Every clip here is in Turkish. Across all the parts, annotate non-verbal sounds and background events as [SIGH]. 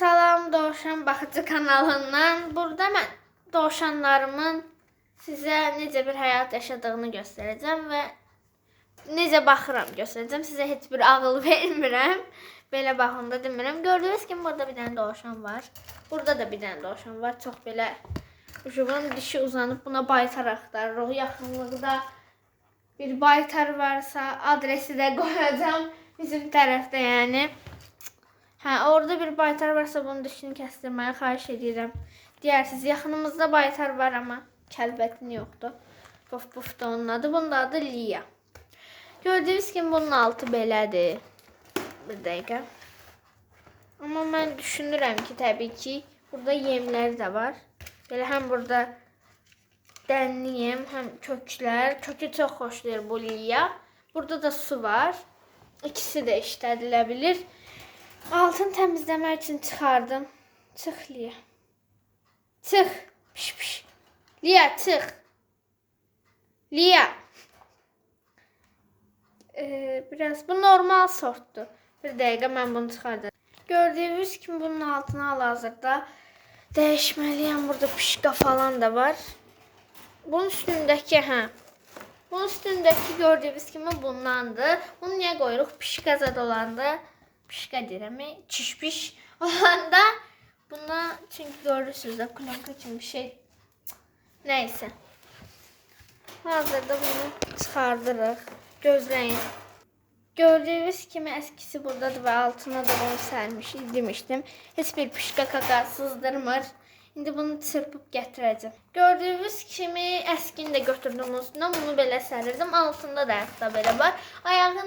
salam Dovşan Baxıcı kanalından. Burada mən dovşanlarımın sizə necə bir həyat yaşadığını göstərəcəm və necə baxıram göstərəcəm. Sizə heç bir ağıl [LAUGHS] vermirəm. Belə baxın da demirəm. Gördüyünüz kimi burada bir dənə dovşan var. Burada da bir dənə dovşan var. Çox belə Uşuğun dişi uzanıb buna baytar axtarırıq. Yaxınlıqda bir baytar varsa adresi də qoyacağam bizim tərəfdə yəni. Hə, orada bir baytar varsa bunun dişini kəsdirməyi xahiş edirəm. Deyərsiniz, yaxınımızda baytar var amma kəlbətin yoxdur. Puf puf da onun adı. Bunun adı Liya. Gördüyünüz kimi bunun altı belədir. Bir dəqiqə. Amma mən düşünürəm ki, təbii ki, burada yemləri də var. Belə həm burada dənli yem, həm köklər. Kökü çox xoşlayır bu Liya. Burada da su var. İkisi də işlədilə bilir. Altın təmizləmək üçün çıxardım. Çıx Liya. Çıx. Piş piş. Liya çıx. Liya. Ee, biraz bu normal sortdur. Bir dəqiqə mən bunu çıxardım. Gördüyünüz kimi bunun altına hal-hazırda dəyişməliyəm. Burada pişka falan da var. Bunun üstündəki hə. Bunun üstündəki gördüyünüz kimi bundandır. Bunu niyə qoyuruq? Pişka zad olanda pişka deyirəm. Çiş piş olanda buna çünki görürsünüz də kulonka kimi bir şey. Nəysə. Hazırda bunu çıxardırıq. Gözləyin. Gördüyünüz kimi əskisi buradadır və altına da bunu sərmişik demişdim. Heç bir pişka kaka sızdırmır. İndi bunu çırpıb gətirəcəm. Gördüyünüz kimi əskini də götürdüm üstünə. Bunu belə sərirdim. Altında da hətta belə var. Ayağına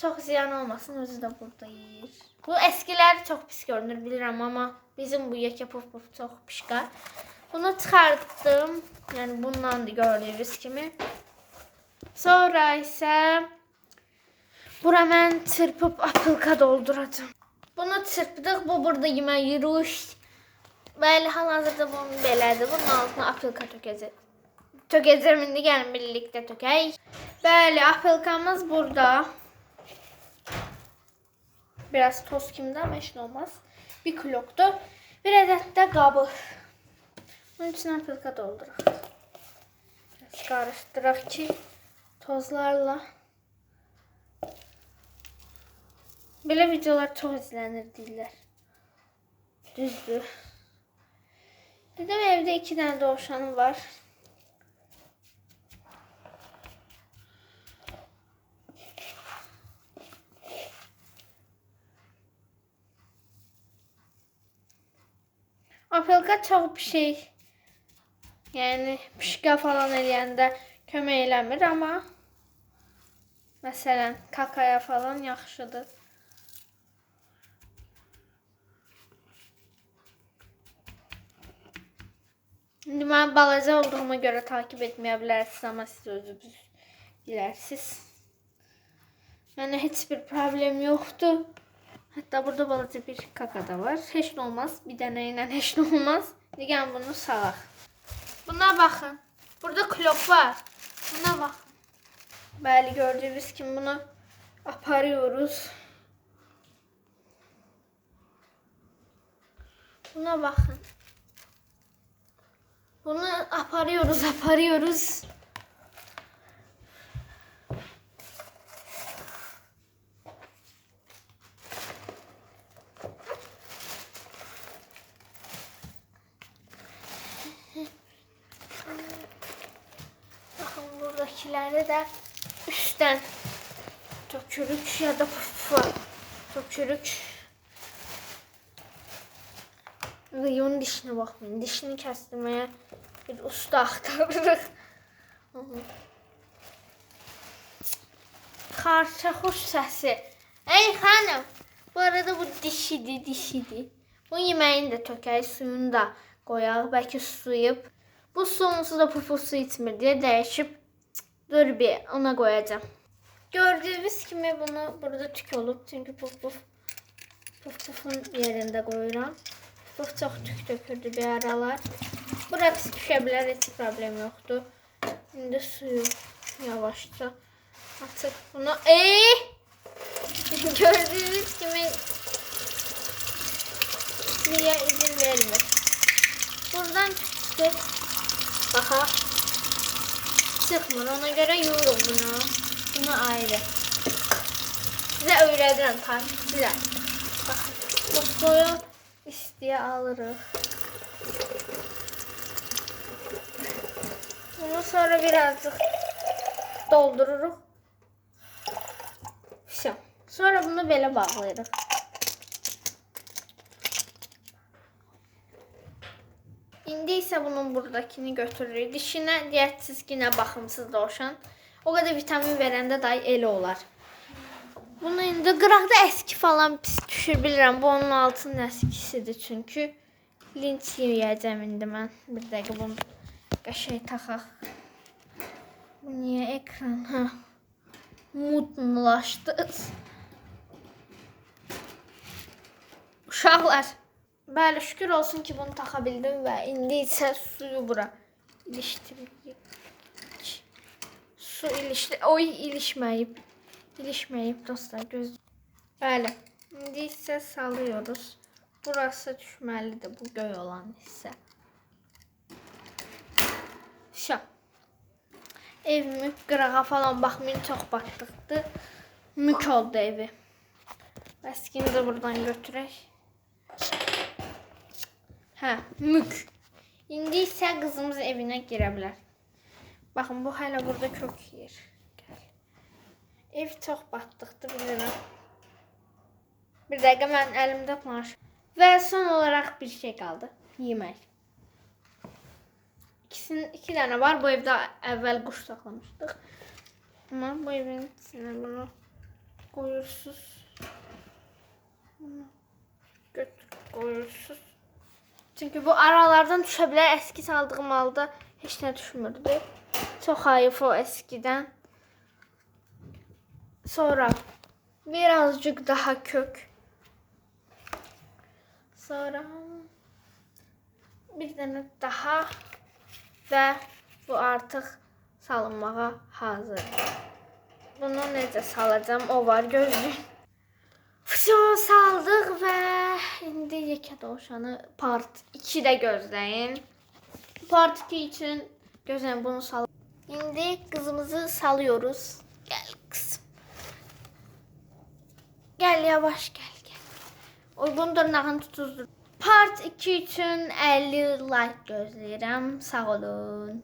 çox ziyan olmasın. Özü də burada yeyir. Bu əskilər çox pis görünür bilirəm amma bizim bu yekə puf puf çox pişka. Bunu çıxartdım. Yəni bundandır gördüyünüz kimi. Sonra isə bura mən çırpıb apılka dolduracağam. Bunu çırpdıq. Bu burada yemək yiruş. Bəli, hal-hazırda bunun belədir. Bunun altına apılka tökəcək. Tökəcəm indi gəlin birlikdə tökək. Bəli, apılkamız burada. Biraz toz heç nə olmaz. Bir kilokdur. Bir ədəd də qabı. Bunun içine apılka dolduruq. Biraz qarışdıraq ki, tozlarla. Belə videolar çox izlənir deyirlər. Düzdür. Dedim evde iki tane dovşanım var. Apelka çok bir şey. Yani pişka falan eləyəndə kömək eləmir amma məsələn kakaya falan yaxşıdır. İndi mən balaca olduğuma görə takip etməyə bilərsiniz, amma siz özünüz bilərsiniz. Yəni heç bir problem yoxdur. Hətta burada balaca bir kaka da var. Heç nə olmaz. Bir dənə ilə heç nə olmaz. İndi gəlin bunu salaq. Buna baxın. Burada klop var. Buna baxın. Bəli, gördüyünüz kimi bunu aparıyoruz. Buna bakın. Bunu aparıyoruz, aparıyoruz. Bakın buradakileri de üstten tökürük ya da pufu tökürük. Rayonun dişine bakmayın. Dişini kestirmeye bir usta aktarırıq. Xarça xoş səsi. Ey xanım, bu arada bu dişidir, dişidir. Bu yeməyini də tökək, suyunu da qoyaq, bəlkə susuyub. Bu su onsuz da pufu su içmir deyə dəyişib dur bir ona qoyacağam. Gördüyünüz kimi bunu burada tük olub çünki puf puf puf pufun yerində qoyuram. Puf çox tük tökürdü bir aralar. Bura pis düşə bilər, problem yoxdur. İndi suyu yavaşca açıb bunu. Ey! [LAUGHS] Gördüyünüz kimi genişliğe izin vermir. Buradan çıktı. Baxa sıkmır. Ona göre yoğur bunu. Bunu ayrı. Size öğredirəm tarifçilər. Baxın, soya istiyə alırıq. Bunu sonra birazcık doldururuq. Fişəm. Sonra bunu belə bağlayırıq. İndi isə bunun buradakini götürürük. Dişinə deyək çizginə baxımsız dovşan. O qədər vitamin verəndə day elə olar. Bunu indi qıraqda əski falan pis düşür bilirəm. Bu onun altının əskisidir çünki. Linç yeyəcəm indi mən. Bir dəqiqə bunu qəşəng taxaq. Bu niyə ekran? Hə. Mutlulaşdı. Uşaqlar, bəli şükür olsun ki bunu taxa bildim və indi isə suyu bura ilişdiririk. Su ilişdi. Oy ilişməyib. İlişməyib dostlar göz. Bəli. İndi isə salıyoruz. Burası düşməlidir bu göy olan hissə. Şap. Ev qırağa falan baxmayın çox batdıqdı. Mük oldu evi. Bəs də buradan götürək. Hə, mük. İndi isə qızımız evinə girə bilər. Baxın bu hələ burada kök yeyir. Ev çox batdıqdı bilirəm. Bir dəqiqə mən əlimdə planş. Və son olaraq bir şey qaldı. Yemək. İkisinin iki tane var. Bu evde evvel kuş saklamıştık. Ama bu evin içine bunu koyursuz. Bunu götür koyursuz. Çünkü bu aralardan düşebilir. Eski saldığım halda hiç ne düşmürdü. Çok hayıf o eskiden. Sonra birazcık daha kök. Sonra bir tane daha və bu artıq salınmağa hazır. Bunu necə salacağam o var gözləyin fışığı saldıq və indi yekə dovşanı part 2-də gözləyin. Part 2 üçün gözləyin bunu sal. İndi qızımızı salıyoruz. Gəl qızım. Gəl yavaş gəl gəl. Uyğun dırnağını tutuzdur. Part 2 üçün 50 like gözləyirəm. Sağ olun.